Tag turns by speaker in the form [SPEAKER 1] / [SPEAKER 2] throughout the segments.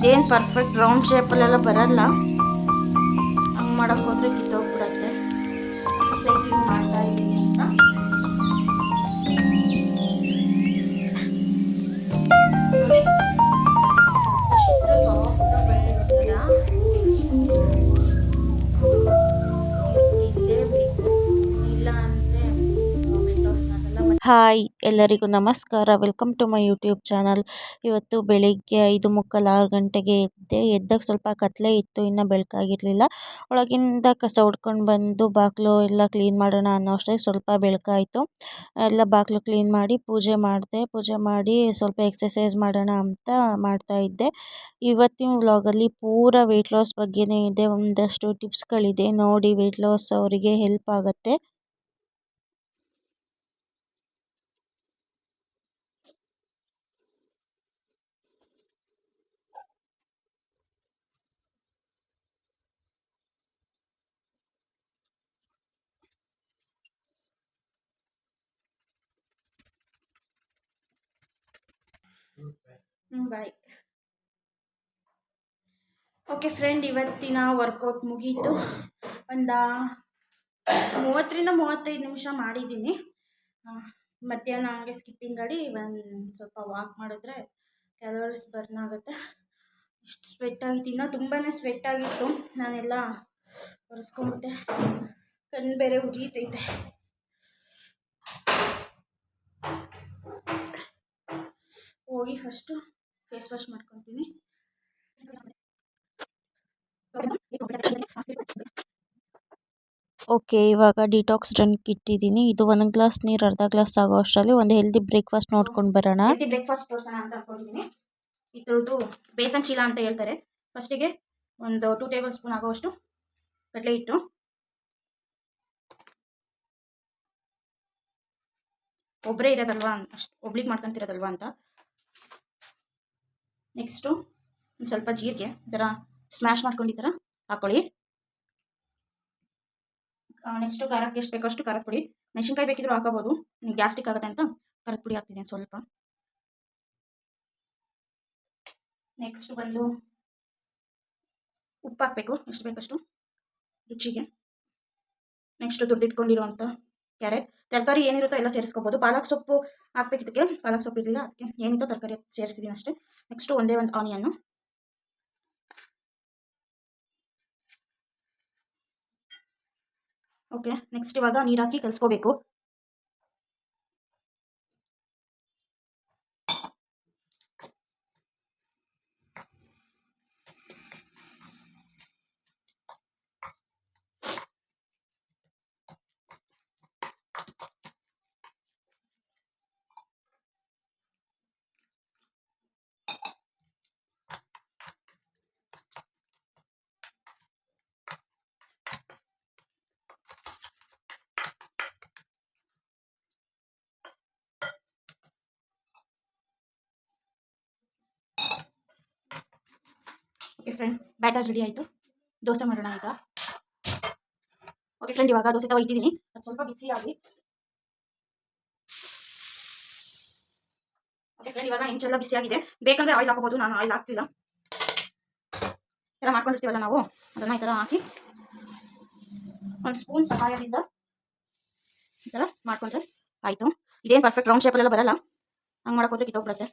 [SPEAKER 1] ಇದೇನು perfect round ಶೇಪಲ್ಲೆಲ್ಲ ಬರಲ್ಲ. ಹಂಗೆ ಮಾಡೋಕ್ಕೆ ಹೋದ್ರೆ ಹಾಯ್ ಎಲ್ಲರಿಗೂ ನಮಸ್ಕಾರ. Welcome to my YouTube channel. ಇವತ್ತು ಬೆಳಿಗ್ಗೆ ಐದು ಮುಕ್ಕಾಲು ಆರು ಗಂಟೆಗೆ ಎದ್ದೆ ಎದ್ದಾಗ ಸ್ವಲ್ಪ ಕತ್ಲೆ ಇತ್ತು, ಇನ್ನೂ ಬೆಳಕಾಗಿರಲಿಲ್ಲ. ಒಳಗಿಂದ ಕಸ ಉಡ್ಕೊಂಡು ಬಂದು ಬಾಗಿಲು ಎಲ್ಲ ಕ್ಲೀನ್ ಮಾಡೋಣ ಅನ್ನೋ ಅಷ್ಟೇ ಸ್ವಲ್ಪ ಬೆಳಕಾಯಿತು. ಎಲ್ಲ ಬಾಗಿಲು ಕ್ಲೀನ್ ಮಾಡಿ ಪೂಜೆ ಮಾಡಿದೆ. ಪೂಜೆ ಮಾಡಿ ಸ್ವಲ್ಪ ಎಕ್ಸಸೈಸ್ ಮಾಡೋಣ ಅಂತ ಮಾಡ್ತಾ ಇದ್ದೆ. ಇವತ್ತಿನ ವ್ಲಾಗಲ್ಲಿ ಪೂರ ವೆಯ್ಟ್ ಲಾಸ್ ಬಗ್ಗೆನೇ ಇದೆ. ಒಂದಷ್ಟು ಟಿಪ್ಸ್ಗಳಿದೆ. ನೋಡಿ ವೆಯ್ಟ್ ಲಾಸ್ ಅವರಿಗೆ ಹೆಲ್ಪ್ ಆಗುತ್ತೆ. ಬಾಯ್ ಓಕೆ ಫ್ರೆಂಡ್ ಇವತ್ತಿನ ವರ್ಕೌಟ್ ಮುಗೀತು. ಒಂದು ಮೂವತ್ತರಿಂದ ಮೂವತ್ತೈದು ನಿಮಿಷ ಮಾಡಿದ್ದೀನಿ. ಮಧ್ಯಾಹ್ನ ಹಂಗೆ ಸ್ಕಿಪ್ಪಿಂಗ್ ಗಾಡಿ ಒಂದು ಸ್ವಲ್ಪ ವಾಕ್ ಮಾಡಿದ್ರೆ ಕ್ಯಾಲೋರೀಸ್ ಬರ್ನ್ ಆಗುತ್ತೆ. ಇಷ್ಟು ಸ್ವೆಟ್ ಇನ್ನೂ ತುಂಬಾ ಸ್ವೆಟ್ ಆಗಿತ್ತು. ನಾನೆಲ್ಲ ಒರೆಸ್ಕೊಂಬಿಟ್ಟೆ. ಕಣ್ಣು ಬೇರೆ ಉರಿತೈತೆ. ಹೋಗಿ ಫಸ್ಟು ಫೇಸ್ ವಾಶ್ ಮಾಡ್ಕೊತೀನಿ. ಓಕೆ ಇವಾಗ ಡಿಟಾಕ್ಸ್ ಡ್ರಿಂಕ್ ಇಟ್ಟಿದ್ದೀನಿ ಇದು ಒಂದು ಗ್ಲಾಸ್ ನೀರು ಅರ್ಧ ಗ್ಲಾಸ್ ಆಗೋ ಅಷ್ಟರಲ್ಲಿ ಒಂದು ಹೆಲ್ದಿ ಬ್ರೇಕ್ಫಾಸ್ಟ್ ನೋಡ್ಕೊಂಡು ಬರೋಣ. ಹೆಲ್ದಿ ಬ್ರೇಕ್ಫಾಸ್ಟ್ ತೋರಿಸೋಣ ಅಂತ ಅನ್ಕೊಂಡಿದ್ದೀನಿ ಇದ್ರದ್ದು ಬೇಸನ್ ಚೀಲ ಅಂತ ಹೇಳ್ತಾರೆ. ಫಸ್ಟಿಗೆ ಒಂದು ಟೂ ಟೇಬಲ್ ಸ್ಪೂನ್ ಆಗೋವಷ್ಟು ಕಡಲೆ ಹಿಟ್ಟು. ಒಬ್ಬರೇ ಇರೋದಲ್ವಾ ಅಷ್ಟು ಒಬ್ಳಿಗೆ ಮಾಡ್ಕೊತಿರೋದಲ್ವಾ ಅಂತ. ನೆಕ್ಸ್ಟು ಒಂದು ಸ್ವಲ್ಪ ಜೀರಿಗೆ, ಈ ಥರ ಸ್ಮ್ಯಾಶ್ ಮಾಡ್ಕೊಂಡು ಈ ಥರ ಹಾಕ್ಕೊಳ್ಳಿ ನೆಕ್ಸ್ಟು ಖಾರಕ್ಕೆ ಎಷ್ಟು ಬೇಕಷ್ಟು ಖಾರದ ಪುಡಿ, ಮೆಣಸಿನ್ಕಾಯಿ ಬೇಕಿದ್ರು ಹಾಕೋಬೋದು ಗ್ಯಾಸ್ಟಿಕ್ ಆಗುತ್ತೆ ಅಂತ ಖಾರದ ಪುಡಿ ಹಾಕ್ತಿದ್ದೀನಿ ಸ್ವಲ್ಪ. ನೆಕ್ಸ್ಟ್ ಬಂದು ಉಪ್ಪು ಹಾಕಬೇಕು ಎಷ್ಟು ಬೇಕಷ್ಟು ರುಚಿಗೆ. ನೆಕ್ಸ್ಟು ದುಡ್ದಿಟ್ಕೊಂಡಿರುವಂಥ ಕ್ಯಾರೆಟ್, ತರಕಾರಿ ಏನಿರುತ್ತೋ ಎಲ್ಲ ಸೇರಿಸ್ಕೋಬೋದು. ಪಾಲಕ್ ಸೊಪ್ಪು ಹಾಕ್ಬೇಕಿದ್ದಕ್ಕೆ ಪಾಲಕ್ ಸೊಪ್ಪು ಇರಲಿಲ್ಲ, ಅದಕ್ಕೆ ಏನಿತ್ತೋ ತರಕಾರಿ ಸೇರಿಸಿದ್ದೀನಿ ಅಷ್ಟೇ. ನೆಕ್ಸ್ಟು ಒಂದೇ ಒಂದು ಆನಿಯನ್ನು ಓಕೆ ನೆಕ್ಸ್ಟ್ ಇವಾಗ ನೀರು ಹಾಕಿ ಕಲಿಸ್ಕೋಬೇಕು. ಓಕೆ ಫ್ರೆಂಡ್ ಬ್ಯಾಟರ್ ರೆಡಿ ಆಯಿತು. ದೋಸೆ ಮಾಡೋಣ ಈಗ. ಓಕೆ ಫ್ರೆಂಡ್ ಇವಾಗ ದೋಸೆ ತವ ಇಟ್ಟಿದ್ದೀನಿ ಸ್ವಲ್ಪ ಬಿಸಿ ಆಗಿ. ಓಕೆ ಫ್ರೆಂಡ್ ಇವಾಗ ಹೆಂಚೆಲ್ಲ ಬಿಸಿ ಆಗಿದೆ. ಬೇಕಂದ್ರೆ ಆಯಿಲ್ ಹಾಕೋಬೋದು. ನಾನು ಆಯಿಲ್ ಹಾಕ್ತಿಲ್ಲ. ಈ ಥರ ಮಾಡ್ಕೊಂಡಿರ್ತೀವಲ್ಲ ನಾವು? ಅದನ್ನು ಈ ಥರ ಹಾಕಿ. ಒಂದು ಸ್ಪೂನ್ ಸಹಾಯದಿಂದ ಈ ಥರ ಮಾಡ್ಕೊಂಡ್ರೆ ಆಯಿತು. ಇದೇನು ಪರ್ಫೆಕ್ಟ್ ರೌಂಡ್ ಶೇಪಲ್ಲೆಲ್ಲ ಬರಲ್ಲ. ಹಂಗೆ ಮಾಡೋಕೆ ಹೋದ್ರೆ ಕಿತ್ತೋಗ್ಬಿಡುತ್ತೆ.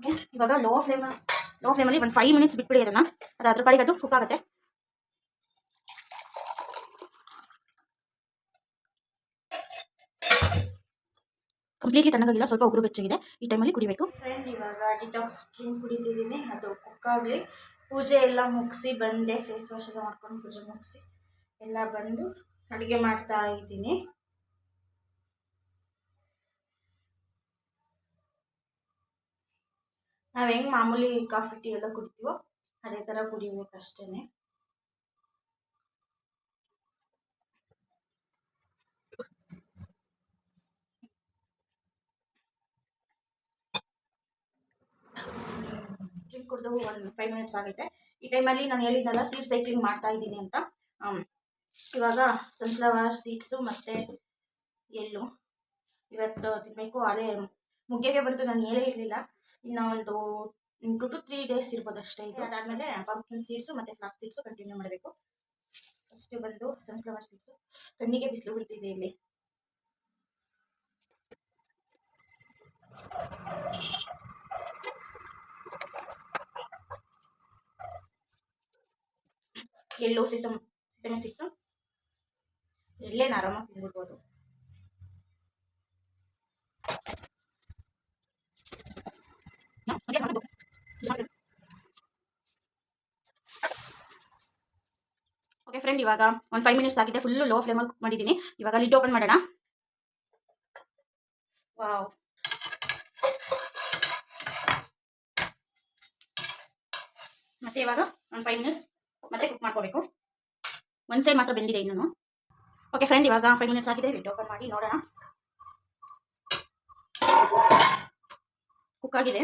[SPEAKER 1] ಓಕೆ ಇವಾಗ ಲೋ ಫ್ಲೇಮ್ ಲೋ ಫ್ಲೇಮಲ್ಲಿ ಒಂದು ಫೈವ್ ಮಿನಿಟ್ಸ್ ಬಿಟ್ಬಿಡಿ ಅದನ್ನು. ಅದು ಅದ್ರ ಪಾಡಿಗೆ ಅದು ಕುಕ್ ಆಗುತ್ತೆ. ಕಂಪ್ಲೀಟ್ಲಿ ತಣ್ಣಗಾಗಿಲ್ಲ, ಸ್ವಲ್ಪ ಉಗುರು ಬೆಚ್ಚಗಿದೆ. ಈ ಟೈಮಲ್ಲಿ ಕುಡಿಬೇಕು. ಫ್ರೆಂಡ್ ಇವಾಗ ಡಿಟಾಕ್ಸ್ ಕ್ರೀಮ್ ಕುಡಿತಿದ್ದೀನಿ. ಅದು ಕುಕ್ ಆಗಲಿ. ಪೂಜೆ ಎಲ್ಲ ಮುಗಿಸಿ ಬಂದೆ. ಫೇಸ್ ವಾಶ್ ಎಲ್ಲ ಮಾಡ್ಕೊಂಡು ಪೂಜೆ ಮುಗಿಸಿ. ಎಲ್ಲ ಬಂದು ಅಡುಗೆ ಮಾಡ್ತಾ ಇದ್ದೀನಿ. ನಾವು ಹೆಂಗೆ ಮಾಮೂಲಿ ಕಾಫಿ, ಟೀ ಎಲ್ಲ ಕುಡಿತೀವೋ ಅದೇ ಥರ ಕುಡಿಬೇಕು ಅಷ್ಟೇ ಡ್ರಿಂಕ್ ಕುಡಿದು ಒಂದು ಫೈವ್ ಮಿನಿಟ್ಸ್ ಆಗುತ್ತೆ. ಈ ಟೈಮಲ್ಲಿ ನಾನು ಹೇಳಿದ್ನಲ್ಲ ಸೀಡ್ ಸೈಕ್ಲಿಂಗ್ ಮಾಡ್ತಾ ಇದ್ದೀನಿ ಅಂತ. ಇವಾಗ ಸನ್ಫ್ಲವರ್ ಸೀಡ್ಸು ಮತ್ತು ಎಳ್ಳು. ಇವತ್ತು ತಿನ್ನಬೇಕು ಅದೇ ಮುಗ್ಗೆಗೆ ಬಂತು, ನಾನು ಹೇಳೇ ಇರಲಿಲ್ಲ. ಇನ್ನು ಒಂದು ಟು ಟು ತ್ರೀ ಡೇಸ್ ಇರ್ಬೋದು ಅಷ್ಟೇ ಇದು. ಅದಾದಮೇಲೆ ಪಂಪ್ಕಿನ್ ಸೀಡ್ಸ್ ಮತ್ತೆ ಫ್ಲಾಕ್ ಸೀಡ್ಸ್ ಕಂಟಿನ್ಯೂ ಮಾಡಬೇಕು. ಫಸ್ಟ್ ಬಂದು ಸನ್ಫ್ಲವರ್ ಸೀಡ್ಸ್ ಕಣ್ಣಿಗೆ ಬಿಸಿಲು ಬೀಳ್ತಿದೆ ಇಲ್ಲಿ. ಎಲ್ಲೋ ಸಿಸಮೆ ಸಿಕ್ತು ಎಲ್ಲೇನು ಆರಾಮಾಗಿ ತಿಂದ್ಬಿಡ್ಬೋದು ಓಕೆ ಫ್ರೆಂಡ್ ಇವಾಗ ಒಂದು ಫೈವ್ ಮಿನಿಟ್ಸ್ ಆಗಿದೆ ಫುಲ್ಲು ಲೋ ಫ್ಲೇಮಲ್ಲಿ ಕುಕ್ ಮಾಡಿದ್ದೀನಿ ಇವಾಗ ಲಿಡ್ ಓಪನ್ ಮಾಡೋಣ. ವಾವ್ ಮತ್ತೆ ಇವಾಗ ಒಂದು ಫೈವ್ ಮಿನಿಟ್ಸ್ ಮತ್ತೆ ಕುಕ್ ಮಾಡ್ಕೋಬೇಕು. ಒಂದು ಸೈಡ್ ಮಾತ್ರ ಬೆಂದಿದೆ ಇನ್ನೂ ಓಕೆ ಫ್ರೆಂಡ್ ಇವಾಗ ಫೈವ್ ಮಿನಿಟ್ಸ್ ಆಗಿದೆ ಲಿಡ್ ಓಪನ್ ಮಾಡಿ ನೋಡೋಣ. ಕುಕ್ ಆಗಿದೆ.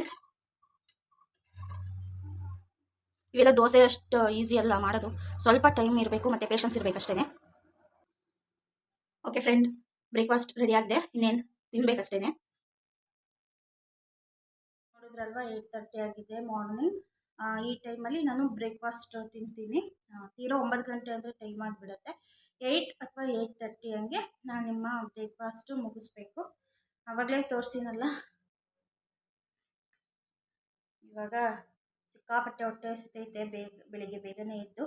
[SPEAKER 1] ಇವೆಲ್ಲ ದೋಸೆ ಅಷ್ಟು ಈಸಿ ಅಲ್ಲ ಮಾಡೋದು. ಸ್ವಲ್ಪ ಟೈಮ್ ಇರಬೇಕು, ಮತ್ತು ಪೇಷನ್ಸ್ ಇರಬೇಕಷ್ಟೇ ಓಕೆ ಫ್ರೆಂಡ್ ಬ್ರೇಕ್ಫಾಸ್ಟ್ ರೆಡಿ ಆಗಿದೆ? ಇನ್ನೇನು? ತಿನ್ಬೇಕಷ್ಟೇ ನೋಡಿದ್ರಲ್ವಾ ಏಯ್ಟ್ ತರ್ಟಿ ಆಗಿದೆ ಮಾರ್ನಿಂಗ್ ಈ ಟೈಮಲ್ಲಿ ನಾನು ಬ್ರೇಕ್ಫಾಸ್ಟ್ ತಿಂತೀನಿ. ತೀರಾ ಒಂಬತ್ತು ಗಂಟೆ ಅಂದರೆ ಟೈಮ್ ಆಗಿಬಿಡುತ್ತೆ. ಏಯ್ಟ್ ಅಥವಾ ಏಯ್ಟ್ ತರ್ಟಿ ಹಂಗೆ ನಾನು ನಿಮ್ಮ ಬ್ರೇಕ್ಫಾಸ್ಟು ಮುಗಿಸ್ಬೇಕು. ಆವಾಗಲೇ ತೋರಿಸಿನಲ್ಲ. ಇವಾಗ ಸಿಕ್ಕಾಪಟ್ಟೆ ಹೊಟ್ಟೆ ಹಸಿತೈತೆ, ಬೇಗ, ಬೆಳಿಗ್ಗೆ ಬೇಗನೆ ಇದ್ದು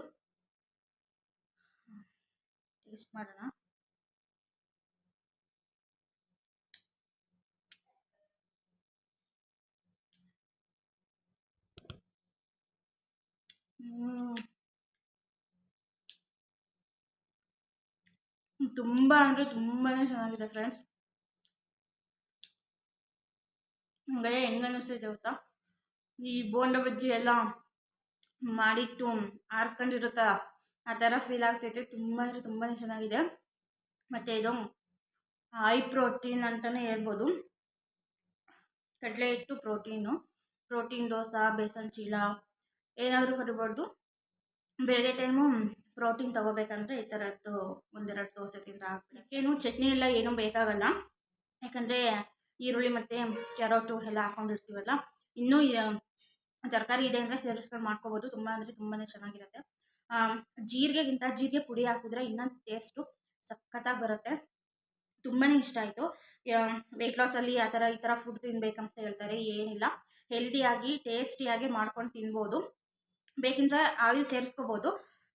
[SPEAKER 1] ಟೇಸ್ಟ್ ಮಾಡೋಣ. ತುಂಬಾ ತುಂಬ ಅಂದರೆ ತುಂಬಾನೇ ಚೆನ್ನಾಗಿದೆ ಫ್ರೆಂಡ್ಸ್. ಹಂಗಾದ್ರೆ ಹೆಂಗೆ ಗೊತ್ತಾ ಈ ಬೋಂಡ ಬಜ್ಜಿ ಎಲ್ಲ ಮಾಡಿಟ್ಟು ಹಾರ್ಕೊಂಡಿರುತ್ತ ಆ ಥರ ಫೀಲ್ ಆಗ್ತೈತೆ. ತುಂಬ ಅಂದರೆ ತುಂಬಾ ಚೆನ್ನಾಗಿದೆ. ಮತ್ತು ಇದು ಹೈ ಪ್ರೋಟೀನ್ ಅಂತಲೇ ಹೇಳ್ಬೋದು. ಕಡಲೆ ಹಿಟ್ಟು ಪ್ರೋಟೀನು ಪ್ರೋಟೀನ್ ದೋಸೆ, ಬೇಸನ್ ಚೀಲ, ಏನಾದರೂ ಕರಿಬಾರ್ದು ಬೆಳಗ್ಗೆ ಟೈಮು ಪ್ರೋಟೀನ್ ತೊಗೋಬೇಕಂದ್ರೆ ಈ ಥರದ್ದು ಒಂದೆರಡು ದೋಸೆ ತಿಂದರೆ ಆಗ್ಬಿಡುತ್ತೆ. ಏನು ಚಟ್ನಿ ಎಲ್ಲ ಏನೂ ಬೇಕಾಗಲ್ಲ. ಯಾಕಂದರೆ ಈರುಳ್ಳಿ ಮತ್ತು ಕ್ಯಾರೋಟು ಎಲ್ಲ ಹಾಕೊಂಡಿರ್ತೀವಲ್ಲ, ಇನ್ನೂ ತರಕಾರಿ ಇದೆ ಅಂದರೆ ಸೇರಿಸ್ಕೊಂಡು ಮಾಡ್ಕೋಬೋದು. ತುಂಬ ಅಂದರೆ ತುಂಬಾ ಚೆನ್ನಾಗಿರುತ್ತೆ. ಜೀರಿಗೆಗಿಂತ ಜೀರಿಗೆ ಪುಡಿ ಹಾಕಿದ್ರೆ ಇನ್ನೊಂದು ಟೇಸ್ಟು ಸಖತ್ತಾಗಿ ಬರುತ್ತೆ. ತುಂಬಾ ಇಷ್ಟ ಆಯಿತು. ವೆಯ್ಟ್ ಲಾಸಲ್ಲಿ ಆ ಥರ ಈ ಥರ ಫುಡ್ ತಿನ್ಬೇಕಂತ ಹೇಳ್ತಾರೆ, ಏನಿಲ್ಲ. ಹೆಲ್ದಿಯಾಗಿ ಟೇಸ್ಟಿಯಾಗಿ ಮಾಡ್ಕೊಂಡು ತಿನ್ಬೋದು. ಬೇಕಿದ್ರೆ ಆಯಿಲ್ ಸೇರಿಸ್ಕೋಬೋದು.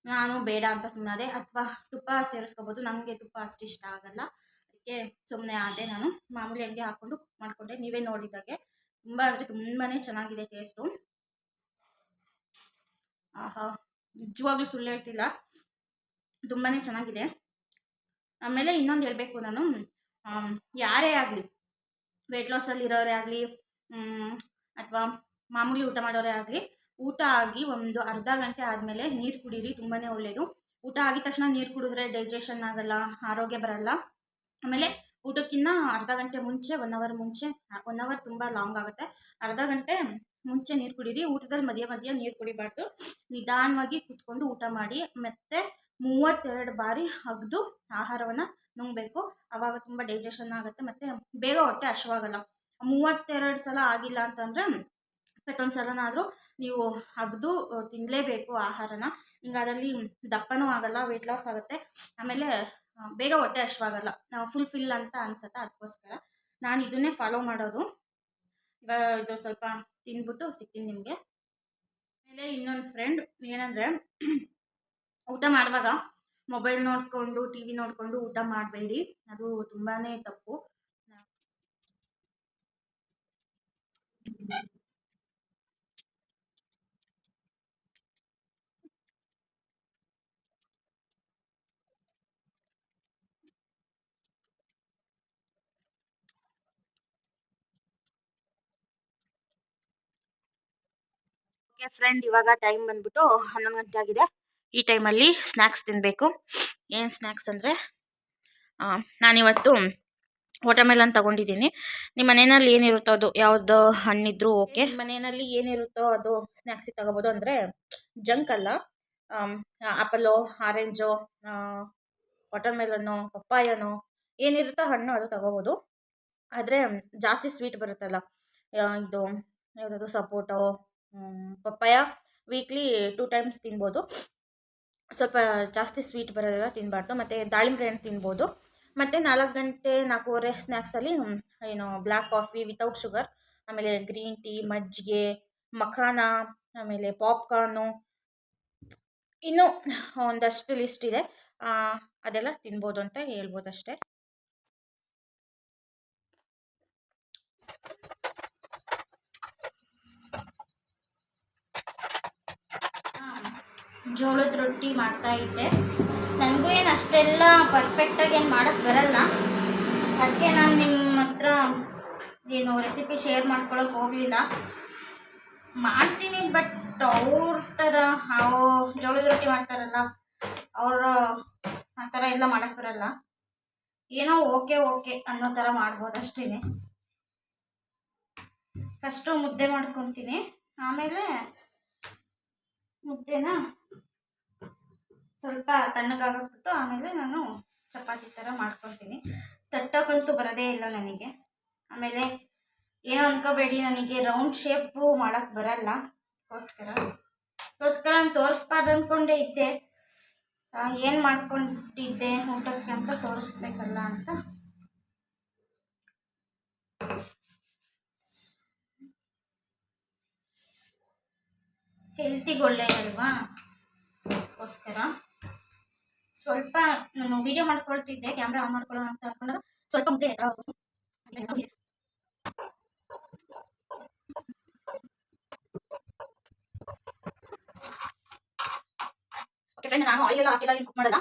[SPEAKER 1] ನಾನು ಬೇಡ ಅಂತ ಸುಮ್ಮನೆ ಅಥವಾ ತುಪ್ಪ ಸೇರಿಸ್ಕೋಬೋದು. ನನಗೆ ತುಪ್ಪ ಅಷ್ಟು ಇಷ್ಟ ಆಗಲ್ಲ. ಅದಕ್ಕೆ ಸುಮ್ಮನೆ ಆದೆ ನಾನು. ಮಾಮೂಲಿ ಹಂಗೆ ಹಾಕ್ಕೊಂಡು ಕುಕ್ ಮಾಡಿಕೊಂಡೆ. ನೀವೇ ನೋಡಿದಾಗೆ. ತುಂಬ ಅಂದರೆ ತುಂಬಾ ಚೆನ್ನಾಗಿದೆ ಟೇಸ್ಟು ಆಹಾ, ನಿಜವಾಗ್ಲೂ ಸುಳ್ಳು ಹೇಳ್ತಿಲ್ಲ. ತುಂಬಾ ಚೆನ್ನಾಗಿದೆ. ಆಮೇಲೆ ಇನ್ನೊಂದು ಹೇಳಬೇಕು ನಾನು. ಯಾರೇ ಆಗಲಿ ವೆಯ್ಟ್ ಲಾಸಲ್ಲಿ ಇರೋರೇ ಆಗಲಿ ಅಥವಾ ಮಾಮೂಲಿ ಊಟ ಮಾಡೋರೇ ಆಗಲಿ, ಊಟ ಆಗಿ ಒಂದು ಅರ್ಧ ಗಂಟೆ ಆದಮೇಲೆ ನೀರು ಕುಡೀರಿ ತುಂಬಾ ಒಳ್ಳೆಯದು ಊಟ ಆಗಿದ ತಕ್ಷಣ ನೀರು ಕುಡಿದ್ರೆ ಡೈಜೆಷನ್ ಆಗಲ್ಲ, ಆರೋಗ್ಯ ಬರಲ್ಲ. ಆಮೇಲೆ ಊಟಕ್ಕಿಂತ ಅರ್ಧ ಗಂಟೆ ಮುಂಚೆ ಒನ್ ಅವರ್ ಮುಂಚೆ ಒನ್ ಅವರ್ ತುಂಬ ಲಾಂಗ್ ಆಗುತ್ತೆ. ಅರ್ಧ ಗಂಟೆ ಮುಂಚೆ ನೀರು ಕುಡೀರಿ ಊಟದಲ್ಲಿ ಮಧ್ಯ ಮಧ್ಯ ನೀರು ಕುಡಿಬಾರ್ದು. ನಿಧಾನವಾಗಿ ಕುತ್ಕೊಂಡು ಊಟ ಮಾಡಿ, ಮತ್ತೆ ಮೂವತ್ತೆರಡು ಬಾರಿ ಅಗ್ದು ಆಹಾರವನ್ನು ನುಂಗಬೇಕು. ಅವಾಗ ತುಂಬ ಡೈಜೆಷನ್ ಆಗುತ್ತೆ, ಮತ್ತು ಬೇಗ ಹೊಟ್ಟೆ ಹಶ್ವಾಗಲ್ಲ. ಮೂವತ್ತೆರಡು ಸಲ ಆಗಿಲ್ಲ ಅಂತಂದರೆ ಮತ್ತೊಂದು ಸಲನಾದರೂ ನೀವು ಅಗ್ದು ತಿನ್ನಲೇಬೇಕು ಆಹಾರನ. ಹಿಂಗೆ ಅದರಲ್ಲಿ ದಪ್ಪನೂ ಆಗಲ್ಲ ವೆಯ್ಟ್ ಲಾಸ್ ಆಗುತ್ತೆ. ಆಮೇಲೆ ಬೇಗ ಹೊಟ್ಟೆ ಹಶ್ವಾಗಲ್ಲ. ನಾವು ಫುಲ್ ಫಿಲ್ ಅಂತ ಅನ್ಸುತ್ತೆ ಅದಕ್ಕೋಸ್ಕರ ನಾನು ಇದನ್ನೇ ಫಾಲೋ ಮಾಡೋದು. ಇದು ಸ್ವಲ್ಪ ತಿಂದ್ಬಿಟ್ಟು ಸಿಗ್ತೀನಿ ನಿಮಗೆ. ಆಮೇಲೆ ಇನ್ನೊಂದು ಫ್ರೆಂಡ್ ಏನಂದರೆ, ಊಟ ಮಾಡುವಾಗ ಮೊಬೈಲ್ ನೋಡಿಕೊಂಡು ಟಿ ವಿ ನೋಡಿಕೊಂಡು ಊಟ ಮಾಡಬೇಡಿ. ಅದು ತುಂಬಾ ತಪ್ಪು. ಓಕೆ ಫ್ರೆಂಡ್ ಇವಾಗ ಟೈಮ್ ಬಂದ್ಬಿಟ್ಟು ಹನ್ನೊಂದು ಗಂಟೆ ಆಗಿದೆ. ಈ ಟೈಮಲ್ಲಿ ಸ್ನ್ಯಾಕ್ಸ್ ತಿನ್ನಬೇಕು ಏನು ಸ್ನ್ಯಾಕ್ಸ್ ಅಂದರೆ ನಾನಿವತ್ತು ವಾಟರ್ಮೆಲನ್ ತಗೊಂಡಿದ್ದೀನಿ. ನಿಮ್ಮ ಮನೆಯಲ್ಲಿ ಏನಿರುತ್ತೋ ಅದು, ಯಾವುದು ಹಣ್ಣಿದ್ರು ಓಕೆ ಮನೆಯಲ್ಲಿ ಏನಿರುತ್ತೋ ಅದು ಸ್ನ್ಯಾಕ್ಸಿಗೆ ತಗೋಬೋದು ಅಂದರೆ ಜಂಕ್ ಅಲ್ಲ. ಆಪಲ್ಲು ಆರೆಂಜು ವಾಟರ್ಮೆಲನ್ನು ಪಪ್ಪಾಯನೋ, ಏನಿರುತ್ತೋ ಹಣ್ಣು ಅದು ತಗೋಬೋದು. ಆದರೆ ಜಾಸ್ತಿ ಸ್ವೀಟ್ ಬರುತ್ತಲ್ಲ. ಇದು ಯಾವುದಾದ್ರು sapota papaya weekly two times ತಿನ್ಬೋದು. ಸ್ವಲ್ಪ ಜಾಸ್ತಿ ಸ್ವೀಟ್ ಬರೋದೆಲ್ಲ ತಿನ್ನಬಾರ್ದು ಮತ್ತು ದಾಳಿಂಬೆ ಹಣ್ಣು ತಿನ್ಬೋದು. ಮತ್ತು ನಾಲ್ಕು ಗಂಟೆ, ನಾಲ್ಕೂವರೆ ಸ್ನ್ಯಾಕ್ಸಲ್ಲಿ ಏನು ಬ್ಲ್ಯಾಕ್ ಕಾಫಿ ವಿತೌಟ್ ಶುಗರ್ ಆಮೇಲೆ ಗ್ರೀನ್ ಟೀ ಮಜ್ಜಿಗೆ, ಮಖಾನ, ಆಮೇಲೆ ಪಾಪ್ಕಾರ್ನು ಇನ್ನೂ ಒಂದಷ್ಟು ಲಿಸ್ಟ್ ಇದೆ. ಅದೆಲ್ಲ ತಿನ್ಬೋದು ಅಂತ ಹೇಳ್ಬೋದು ಅಷ್ಟೇ ಜೋಳದ ರೊಟ್ಟಿ ಮಾಡ್ತಾ ಇದ್ದೆ. ನನಗೂ ಏನು ಅಷ್ಟೆಲ್ಲ ಪರ್ಫೆಕ್ಟಾಗಿ ಏನು ಮಾಡೋಕ್ಕೆ ಬರಲ್ಲ. ಅದಕ್ಕೆ ನಾನು ನಿಮ್ಮ ಹತ್ರ ಏನು ರೆಸಿಪಿ ಶೇರ್ ಮಾಡ್ಕೊಳಕ್ಕೆ ಹೋಗಲಿಲ್ಲ. ಮಾಡ್ತೀನಿ ಬಟ್ ಅವ್ರ ಥರ ಜೋಳದ ರೊಟ್ಟಿ ಮಾಡ್ತಾರಲ್ಲ, ಅವ್ರ, ಆ ಥರ ಎಲ್ಲ ಮಾಡೋಕ್ಕೆ ಬರಲ್ಲ. ಏನೋ ಓಕೆ ಓಕೆ ಅನ್ನೋ ಥರ ಮಾಡ್ಬೋದು ಅಷ್ಟೇ ಫಸ್ಟು ಮುದ್ದೆ ಮಾಡ್ಕೊತೀನಿ. ಆಮೇಲೆ ಮುದ್ದೆನ ಸ್ವಲ್ಪ ತಣ್ಣಗಾಗಬಿಟ್ಟು ಆಮೇಲೆ ನಾನು ಚಪಾತಿ ಥರ ಮಾಡ್ಕೊತೀನಿ ತಟ್ಟೋಕ್ಕಂತೂ ಬರೋದೇ ಇಲ್ಲ ನನಗೆ. ಆಮೇಲೆ ಏನೋ ಅನ್ಕೋಬೇಡಿ, ನನಗೆ ರೌಂಡ್ ಶೇಪು ಮಾಡೋಕ್ಕೆ ಬರಲ್ಲ. ಅದಕ್ಕೋಸ್ಕರ ಅದಕ್ಕೋಸ್ಕರ ನಾನು ತೋರಿಸ್ಬಾರ್ದು ಅಂದ್ಕೊಂಡೇ ಇದ್ದೆ. ಏನು ಮಾಡ್ಕೊಂಡಿದ್ದೆ ಊಟಕ್ಕೆ ಅಂತ ತೋರಿಸ್ಬೇಕಲ್ಲ ಅಂತ. ಹೆಲ್ತಿಗೆ ಒಳ್ಳೆಯದಲ್ವಾ ಅದಕ್ಕೋಸ್ಕರ ಸ್ವಲ್ಪ ನಾನು ವಿಡಿಯೋ ಮಾಡ್ಕೊಳ್ತಿದ್ದೆ ಕ್ಯಾಮ್ರಾ ಆನ್ ಮಾಡ್ಕೊಳ್ಳೋಣ ಅಂತ ಅನ್ಕೊಂಡಾಗ ಸ್ವಲ್ಪ ಮುದ್ದೆ ಎತ್ತರ ಓಕೆ ಫ್ರೆಂಡ್ ನಾನು ಆಯಿಲ್ ಎಲ್ಲ ಹಾಕಿಲ್ಲ ಕುಕ್ ಮಾಡೋದ?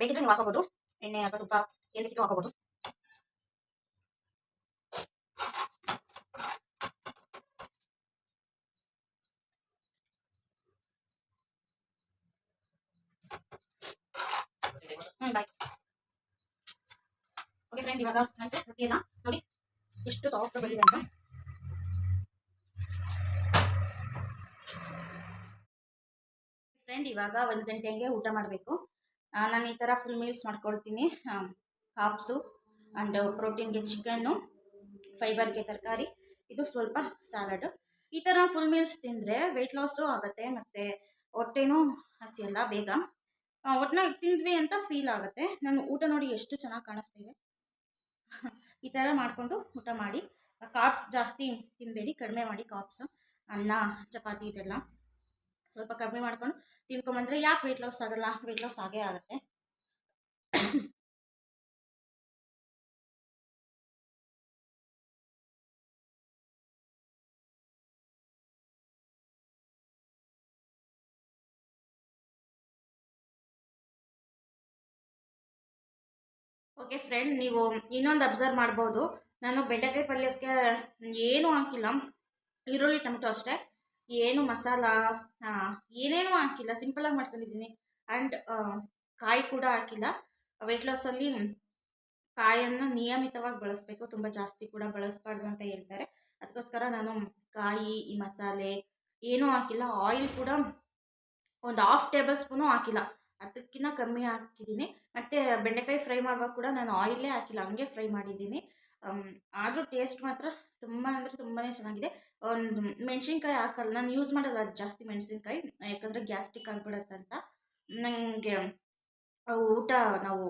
[SPEAKER 1] ಬೇಕಿದ್ರೆ ನೀವು ಹಾಕೋಬಹುದು ಎಣ್ಣೆ ಅಥವಾ ತುಪ್ಪ, ಏನು ಬೇಕಿದ್ರು ಹಾಕೋಬಹುದು ಹ್ಞೂ ಬಾಯ್ ಓಕೆ ಫ್ರೆಂಡ್ ಇವಾಗ ಆಯ್ತು. ರೊಟ್ಟಿಯೆಲ್ಲ ನೋಡಿ ಎಷ್ಟು ಸಾಫ್ಟ್ ಬಂದಿದೆ ಫ್ರೆಂಡ್ ಇವಾಗ ಒಂದು ಗಂಟೆ ಹಂಗೆ ಊಟ ಮಾಡಬೇಕು. ನಾನು ಈ ಥರ ಫುಲ್ ಮೀಲ್ಸ್ ಮಾಡ್ಕೊಳ್ತೀನಿ. ಕಾಪ್ಸು ಆ್ಯಂಡ್ ಪ್ರೋಟೀನ್ಗೆ ಚಿಕನ್ನು ಫೈಬರ್ಗೆ ತರಕಾರಿ, ಇದು ಸ್ವಲ್ಪ ಸಾಲಡು ಈ ಥರ ಫುಲ್ ಮೀಲ್ಸ್ ತಿಂದರೆ ವೆಯ್ಟ್ ಲಾಸು ಆಗುತ್ತೆ, ಮತ್ತು ಹೊಟ್ಟೆನೂ ಹಸಿಯಲ್ಲ, ಬೇಗ. ಒಟ್ನಾಗಿ ತಿಂದ್ವಿ ಅಂತ ಫೀಲ್ ಆಗುತ್ತೆ. ನಾನು ಊಟ ನೋಡಿ ಎಷ್ಟು ಚೆನ್ನಾಗಿ ಕಾಣಿಸ್ತೀವಿ ಈ ಥರ ಮಾಡಿಕೊಂಡು ಊಟ ಮಾಡಿ. ಕಾಪ್ಸ್ ಜಾಸ್ತಿ ತಿನ್ನಬೇಡಿ ಕಡಿಮೆ ಮಾಡಿ ಕಾಪ್ಸ್ ಅನ್ನ, ಚಪಾತಿ ಇದೆಲ್ಲ. ಸ್ವಲ್ಪ ಕಡಿಮೆ ಮಾಡ್ಕೊಂಡು ತಿನ್ಕೊಂಬಂದ್ರೆ ಯಾಕೆ ವೆಯ್ಟ್ ಲಾಸ್ ಆಗಲ್ಲ? ವೆಯ್ಟ್ ಲಾಸ್ ಆಗೇ ಆಗುತ್ತೆ. ಓಕೆ ಫ್ರೆಂಡ್ ನೀವು ಇನ್ನೊಂದು ಅಬ್ಸರ್ವ್ ಮಾಡ್ಬೋದು. ನಾನು ಬೆಂಡೆಕಾಯಿ ಪಲ್ಯಕ್ಕೆ ಏನೂ ಹಾಕಿಲ್ಲ. ಈರುಳ್ಳಿ, ಟೊಮೆಟೊ ಅಷ್ಟೇ. ಏನು ಮಸಾಲ ಏನೇನೂ ಹಾಕಿಲ್ಲ. ಸಿಂಪಲಾಗಿ ಮಾಡ್ಕೊಂಡಿದ್ದೀನಿ. ಆ್ಯಂಡ್ ಕಾಯಿ ಕೂಡ ಹಾಕಿಲ್ಲ. ವೆಯ್ಟ್ ಲಾಸಲ್ಲಿ ಕಾಯನ್ನು ನಿಯಮಿತವಾಗಿ ಬಳಸಬೇಕು. ತುಂಬ ಜಾಸ್ತಿ ಕೂಡ ಬಳಸಬಾರ್ದು ಅಂತ ಹೇಳ್ತಾರೆ. ಅದಕ್ಕೋಸ್ಕರ ನಾನು ಕಾಯಿ, ಈ ಮಸಾಲೆ, ಏನೂ ಹಾಕಿಲ್ಲ. ಆಯಿಲ್ ಕೂಡ ಒಂದು ಹಾಫ್ ಟೇಬಲ್ ಸ್ಪೂನು ಹಾಕಿಲ್ಲ. ಅದಕ್ಕಿಂತ ಕಮ್ಮಿ ಹಾಕಿದ್ದೀನಿ. ಮತ್ತು ಬೆಂಡೆಕಾಯಿ ಫ್ರೈ ಮಾಡುವಾಗ ಕೂಡ ನಾನು ಆಯಿಲೇ ಹಾಕಿಲ್ಲ, ಹಂಗೆ ಫ್ರೈ ಮಾಡಿದ್ದೀನಿ. ಆದರೂ ಟೇಸ್ಟ್ ಮಾತ್ರ ತುಂಬ ಅಂದರೆ ತುಂಬಾ ಚೆನ್ನಾಗಿದೆ. ಒಂದು ಮೆಣಸಿನ್ಕಾಯಿ ಹಾಕಲ್ಲ, ನಾನು ಯೂಸ್ ಮಾಡಲ್ಲ ಜಾಸ್ತಿ ಮೆಣಸಿನ್ಕಾಯಿ, ಯಾಕಂದರೆ ಗ್ಯಾಸ್ಟಿಕ್ ಆಗಿಬಿಡತ್ತಂತ ನನಗೆ ಊಟ ನಾವು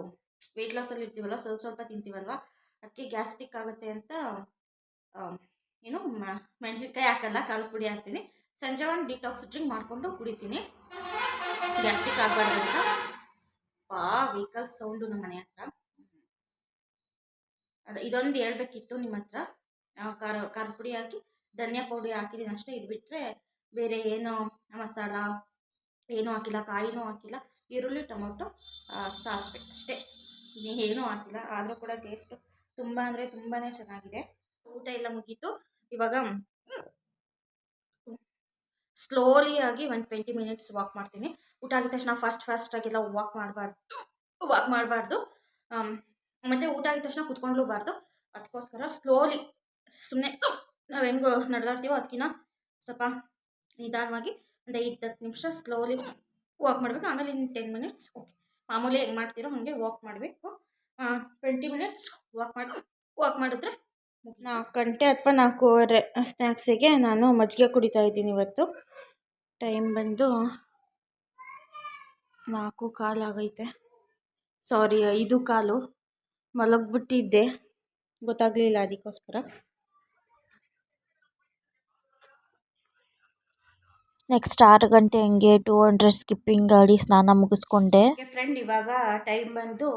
[SPEAKER 1] ವೆಯ್ಟ್ ಲಾಸಲ್ಲಿ ಇರ್ತೀವಲ್ಲ ಸ್ವಲ್ಪ ಸ್ವಲ್ಪ ತಿಂತೀವಲ್ವ ಅದಕ್ಕೆ ಗ್ಯಾಸ್ಟಿಕ್ ಆಗುತ್ತೆ ಅಂತ ಏನು ಮೆಣಸಿನ್ಕಾಯಿ ಹಾಕಲ್ಲ, ಕಾಲು ಪುಡಿ ಹಾಕ್ತೀನಿ. ಸಂಜೆ ಒಂದು ಡಿಟಾಕ್ಸ್ ಡ್ರಿಂಕ್ ಮಾಡಿಕೊಂಡು ಕುಡಿತೀನಿ. ಗ್ಯಾಸ್ಟ್ರಿಕ್ ಆಗಬಾರ್ದು ಅಂತ. ಪಾ ವೆಹಿಕಲ್ ಸೌಂಡು ನಮ್ಮ ಮನೆ ಹತ್ರ. ಅದು ಇದೊಂದು ಹೇಳ್ಬೇಕಿತ್ತು ನಿಮ್ಮ ಹತ್ರ. ಖಾರ ಖಾರ ಪುಡಿ ಹಾಕಿ, ಧನಿಯಾ ಪೌಡಿ ಹಾಕಿದ್ದೀನಿ ಅಷ್ಟೇ. ಇದು ಬಿಟ್ಟರೆ ಬೇರೆ ಏನು ಮಸಾಲ ಏನೂ ಹಾಕಿಲ್ಲ, ಕಾಯಿನೂ ಹಾಕಿಲ್ಲ. ಈರುಳ್ಳಿ, ಟೊಮೊಟೊ ಸಾಸಿವೆ ಅಷ್ಟೇ. ಏನೂ ಹಾಕಿಲ್ಲ. ಆದರೂ ಕೂಡ ಟೇಸ್ಟು ತುಂಬ ಅಂದರೆ ತುಂಬಾ ಚೆನ್ನಾಗಿದೆ. ಊಟ ಎಲ್ಲ ಮುಗೀತು. ಇವಾಗ ಸ್ಲೋಲಿ ಆಗಿ ಒಂದು ಟ್ವೆಂಟಿ ಮಿನಿಟ್ಸ್ ವಾಕ್ ಮಾಡ್ತೀನಿ. ಊಟ ಆಗಿದ ತಕ್ಷಣ ಫಾಸ್ಟ್ ಫಾಸ್ಟಾಗೆಲ್ಲ ವಾಕ್ ಮಾಡಬಾರ್ದು ವಾಕ್ ಮಾಡಬಾರ್ದು. ಮತ್ತು ಊಟ ಆಗಿದ ತಕ್ಷಣ ಕುತ್ಕೊಂಡ್ಲೂಬಾರ್ದು. ಅದಕ್ಕೋಸ್ಕರ ಸ್ಲೋಲಿ ಸುಮ್ಮನೆ ನಾವು ಹೆಂಗೆ ನಡೆದಾಡ್ತೀವೋ ಅದಕ್ಕಿಂತ ಸ್ವಲ್ಪ ನಿಧಾನವಾಗಿ ಒಂದು ಐದು, ಹತ್ತು ನಿಮಿಷ ಸ್ಲೋಲಿ ವಾಕ್ ಮಾಡಬೇಕು. ಆಮೇಲೆ ಇನ್ನು ಟೆನ್ ಮಿನಿಟ್ಸ್ ಓಕೆ ಮಾಮೂಲಿ ಹೆಂಗೆ ಮಾಡ್ತೀರೋ ಹಾಗೆ ವಾಕ್ ಮಾಡಬೇಕು. ಟ್ವೆಂಟಿ ಮಿನಿಟ್ಸ್ ವಾಕ್ ಮಾಡಿ ವಾಕ್ ಮಾಡಿದ್ರೆ ನಾಲ್ಕು ಗಂಟೆ ಅಥವಾ ನಾಲ್ಕೂವರೆ ಸ್ನ್ಯಾಕ್ಸಿಗೆ ನಾನು ಮಜ್ಜಿಗೆ ಕುಡಿತಾ ಇದ್ದೀನಿ ಇವತ್ತು. ಟೈಮ್ ಬಂದು ನಾಲ್ಕು ಕಾಲು ಆಗೈತೆ. ಸಾರಿ, ಐದು ಕಾಲು. ಮಲಗಿಬಿಟ್ಟಿದ್ದೆ. ಗೊತ್ತಾಗಲಿಲ್ಲ ಅದಕ್ಕೋಸ್ಕರ.
[SPEAKER 2] ನೆಕ್ಸ್ಟ್ ಆರು ಗಂಟೆ ಹಂಗೆ ಟೂ ಹಂಡ್ರೆಡ್ ಸ್ಕಿಪ್ಪಿಂಗ್ ಗಾಡಿ ಸ್ನಾನ ಮುಗಿಸ್ಕೊಂಡೆ.
[SPEAKER 1] ಫ್ರೆಂಡ್, ಇವಾಗ ಟೈಮ್ ಬಂದು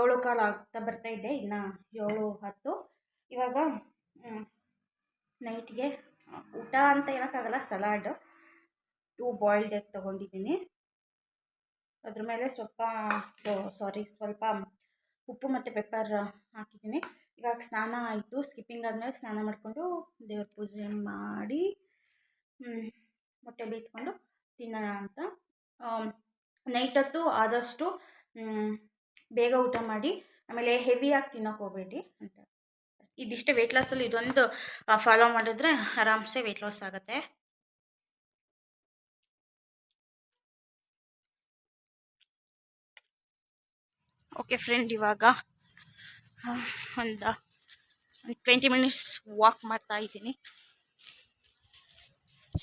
[SPEAKER 1] ಏಳು ಕಾಲು ಆಗ್ತಾ ಬರ್ತಾ ಇದ್ದೆ ಇನ್ನು ಏಳು ಹತ್ತು. ಇವಾಗ ನೈಟ್ಗೆ ಊಟ ಅಂತ ಹೇಳೋಕ್ಕಾಗಲ್ಲ, ಸಲಾಡ್. ಟೂ ಬಾಯ್ಲ್ಡ್ ಎಗ್ ತೊಗೊಂಡಿದ್ದೀನಿ. ಅದ್ರ ಮೇಲೆ ಸ್ವಲ್ಪ ಸಾರಿ, ಸ್ವಲ್ಪ ಉಪ್ಪು ಮತ್ತು ಪೆಪ್ಪರ್ ಹಾಕಿದ್ದೀನಿ. ಇವಾಗ ಸ್ನಾನ ಆಯಿತು ಸ್ಕಿಪ್ಪಿಂಗ್ ಆದಮೇಲೆ ಸ್ನಾನ ಮಾಡಿಕೊಂಡು ದೇವ್ರ ಪೂಜೆ ಮಾಡಿ ಮೊಟ್ಟೆ ಬೇಯಿಸ್ಕೊಂಡು ತಿನ್ನೋಣ ಅಂತ. ನೈಟ್ ಹೊತ್ತು ಆದಷ್ಟು ಬೇಗ ಊಟ ಮಾಡಿ, ಆಮೇಲೆ ಹೆವಿಯಾಗಿ ತಿನ್ನೋಕೆ ಹೋಗಬೇಡಿ ಅಂತ. ಇದಿಷ್ಟೇ ವೆಯ್ಟ್ ಲಾಸಲ್ಲಿ ಇದೊಂದು ಫಾಲೋ ಮಾಡಿದ್ರೆ ಆರಾಮ್ಸೆ ವೆಯ್ಟ್ ಲಾಸ್ ಆಗುತ್ತೆ. ಓಕೆ ಫ್ರೆಂಡ್ ಇವಾಗ ಒಂದು ಟ್ವೆಂಟಿ ಮಿನಿಟ್ಸ್ ವಾಕ್ ಮಾಡ್ತಾ ಇದ್ದೀನಿ.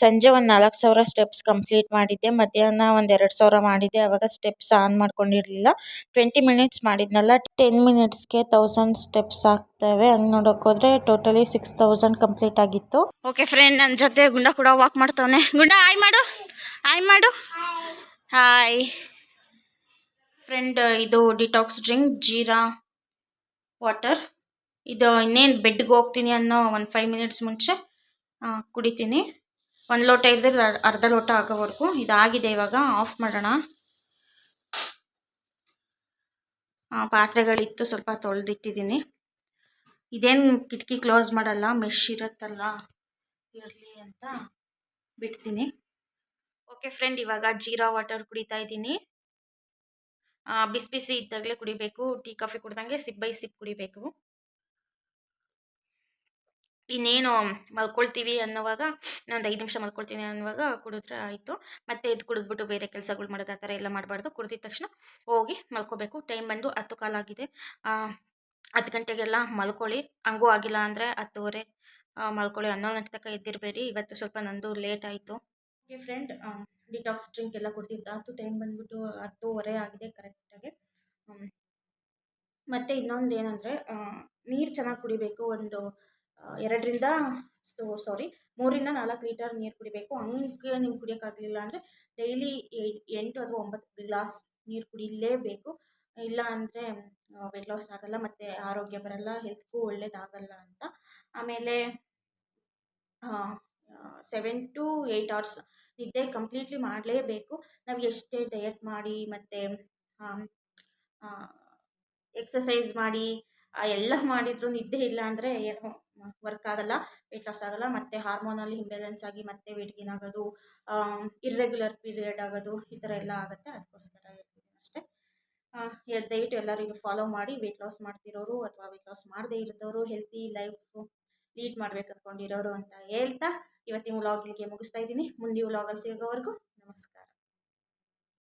[SPEAKER 2] ಸಂಜೆ ಒಂದು ನಾಲ್ಕು ಸಾವಿರ ಸ್ಟೆಪ್ಸ್ ಕಂಪ್ಲೀಟ್ ಮಾಡಿದ್ದೆ. ಮಧ್ಯಾಹ್ನ ಒಂದು ಎರಡು ಸಾವಿರ ಮಾಡಿದ್ದೆ. ಅವಾಗ ಸ್ಟೆಪ್ಸ್ ಆನ್ ಮಾಡ್ಕೊಂಡಿರಲಿಲ್ಲ. ಟ್ವೆಂಟಿ ಮಿನಿಟ್ಸ್ ಮಾಡಿದ್ನಲ್ಲ. ಟೆನ್ ಮಿನಿಟ್ಸ್ಗೆ ತೌಸಂಡ್ ಸ್ಟೆಪ್ಸ್ ಆಗ್ತವೆ. ಹಂಗ್ ನೋಡೋಕೆ ಹೋದ್ರೆ ಟೋಟಲಿ ಸಿಕ್ಸ್ ತೌಸಂಡ್ ಕಂಪ್ಲೀಟ್ ಆಗಿತ್ತು.
[SPEAKER 1] ಓಕೆ ಫ್ರೆಂಡ್ ನನ್ನ ಜೊತೆ ಗುಂಡ ಕೂಡ ವಾಕ್ ಮಾಡ್ತವನೆ. ಗುಂಡ ಆಯ್ ಮಾಡು. ಆಯ್ ಮಾಡು. ಹಾಯ್ ಫ್ರೆಂಡ್ ಇದು ಡಿಟಾಕ್ಸ್ ಡ್ರಿಂಕ್ ಜೀರಾ ವಾಟರ್ ಇದು ಇನ್ನೇನು ಬೆಡ್ಗೆ ಹೋಗ್ತೀನಿ ಅನ್ನೋ ಒಂದು ಫೈವ್ ಮಿನಿಟ್ಸ್ ಮುಂಚೆ ಕುಡಿತೀನಿ. ಒಂದು ಲೋಟ ಇದ್ದರೆ ಅರ್ಧ ಲೋಟ ಆಗೋವರೆಗೂ. ಇದಾಗಿದೆ ಇವಾಗ ಆಫ್ ಮಾಡೋಣ. ಪಾತ್ರೆಗಳಿತ್ತು, ಸ್ವಲ್ಪ ತೊಳೆದಿಟ್ಟಿದ್ದೀನಿ. ಇದೇನು ಕಿಟಕಿ ಕ್ಲೋಸ್ ಮಾಡಲ್ಲ, ಮೆಶ್ ಇರುತ್ತಲ್ಲ, ಇರಲಿ ಅಂತ ಬಿಡ್ತೀನಿ. ಓಕೆ ಫ್ರೆಂಡ್, ಇವಾಗ ಜೀರಾ ವಾಟರ್ ಕುಡಿತಾ ಇದ್ದೀನಿ. ಬಿಸಿ ಬಿಸಿ ಇದ್ದಾಗಲೇ ಕುಡಿಬೇಕು. ಟೀ, ಕಾಫಿ ಕುಡ್ದಂಗೆ ಸಿಪ್ ಬೈ ಸಿಪ್ ಕುಡಿಬೇಕು. ಇನ್ನೇನು ಮಲ್ಕೊಳ್ತೀವಿ ಅನ್ನೋವಾಗ, ಇನ್ನೊಂದು ಐದು ನಿಮಿಷ ಮಲ್ಕೊಳ್ತೀನಿ ಅನ್ನುವಾಗ ಕುಡಿದ್ರೆ ಆಯಿತು. ಮತ್ತೆ ಇದು ಕುಡಿದ್ಬಿಟ್ಟು ಬೇರೆ ಕೆಲಸಗಳು ಮಾಡೋದು ಆ ಥರ ಎಲ್ಲ ಮಾಡಬಾರ್ದು. ಕುಡಿದಿದ ತಕ್ಷಣ ಹೋಗಿ ಮಲ್ಕೋಬೇಕು. ಟೈಮ್ ಬಂದು ಹತ್ತು ಕಾಲಾಗಿದೆ ಹತ್ತು ಗಂಟೆಗೆಲ್ಲ ಮಲ್ಕೊಳ್ಳಿ. ಹಂಗೂ ಆಗಿಲ್ಲ ಅಂದರೆ ಹತ್ತುವರೆ ಮಲ್ಕೊಳ್ಳಿ. ಹನ್ನೊಂದು ಗಂಟೆ ತನಕ ಎದ್ದಿರಬೇಡಿ. ಇವತ್ತು ಸ್ವಲ್ಪ ನಂದು ಲೇಟ್ ಆಯಿತು. ಫ್ರೆಂಡ್ ಡಿಟಾಕ್ಸ್ ಡ್ರಿಂಕ್ ಎಲ್ಲ ಕುಡ್ದಿದ್ದಾಯ್ತು ಟೈಮ್ ಬಂದ್ಬಿಟ್ಟು ಹತ್ತುವರೆ ಆಗಿದೆ ಕರೆಕ್ಟಾಗಿ ಮತ್ತು ಇನ್ನೊಂದು ಏನಂದರೆ ನೀರು ಚೆನ್ನಾಗಿ ಕುಡಿಬೇಕು. ಒಂದು ಎರಡರಿಂದ ಸಾರಿ ಮೂರಿಂದ ನಾಲ್ಕು ಲೀಟರ್ ನೀರು ಕುಡಿಬೇಕು. ಹಂಗೆ ನಿಮ್ಗೆ ಕುಡಿಯೋಕ್ಕಾಗಲಿಲ್ಲ ಅಂದರೆ ಡೈಲಿ ಎಂಟು ಅಥವಾ ಒಂಬತ್ತು ಗ್ಲಾಸ್ ನೀರು ಕುಡಿಲೇಬೇಕು. ಇಲ್ಲ ಅಂದರೆ ವೆಯ್ಟ್ ಲಾಸ್ ಆಗಲ್ಲ ಮತ್ತು ಆರೋಗ್ಯ ಬರಲ್ಲ ಹೆಲ್ತ್ಗೂ ಒಳ್ಳೇದಾಗಲ್ಲ ಅಂತ. ಆಮೇಲೆ ಸೆವೆನ್ ಟು ಏಯ್ಟ್ ಅವರ್ಸ್ ನಿದ್ದೆ ಕಂಪ್ಲೀಟ್ಲಿ ಮಾಡಲೇಬೇಕು. ನಾವು ಎಷ್ಟೇ ಡಯಟ್ ಮಾಡಿ ಮತ್ತು ಎಕ್ಸಸೈಸ್ ಮಾಡಿ ಎಲ್ಲ ಮಾಡಿದ್ರು ನಿದ್ದೆ ಇಲ್ಲ ಅಂದರೆ ಏನು ವರ್ಕ್ ಆಗಲ್ಲ ವೆಯ್ಟ್ ಲಾಸ್ ಆಗಲ್ಲ, ಮತ್ತೆ ಹಾರ್ಮೋನಲ್ಲಿ ಇಂಬ್ಯಾಲೆನ್ಸ್ ಆಗಿ ಮತ್ತೆ ವೆಯ್ಟ್ ಗೇನ್ ಆಗೋದು ಇರ್ರೆಗ್ಯುಲರ್ ಪೀರಿಯಡ್ ಆಗೋದು, ಈ ಥರ ಎಲ್ಲ ಆಗುತ್ತೆ. ಅದಕ್ಕೋಸ್ಕರ ಹೇಳ್ತಿದ್ದೀನಿ ಅಷ್ಟೇ. ದಯವಿಟ್ಟು ಎಲ್ಲರೂ ಇದು ಫಾಲೋ ಮಾಡಿ ವೆಯ್ಟ್ ಲಾಸ್ ಮಾಡ್ತಿರೋರು ಅಥವಾ ವೆಯ್ಟ್ ಲಾಸ್ ಮಾಡದೇ ಇರೋರು ಹೆಲ್ತಿ ಲೈಫು ಲೀಡ್ ಮಾಡ್ಬೇಕು ಅಂದ್ಕೊಂಡಿರೋರು ಅಂತ ಹೇಳ್ತಾ ಇವತ್ತಿನ ವ್ಲಾಗ್ ಇಲ್ಲಿಗೆ ಮುಗಿಸ್ತಾ ಇದ್ದೀನಿ. ಮುಂದಿನ ವ್ಲಾಗಲ್ಲಿ ಸಿಗೋವರೆಗೂ ನಮಸ್ಕಾರ.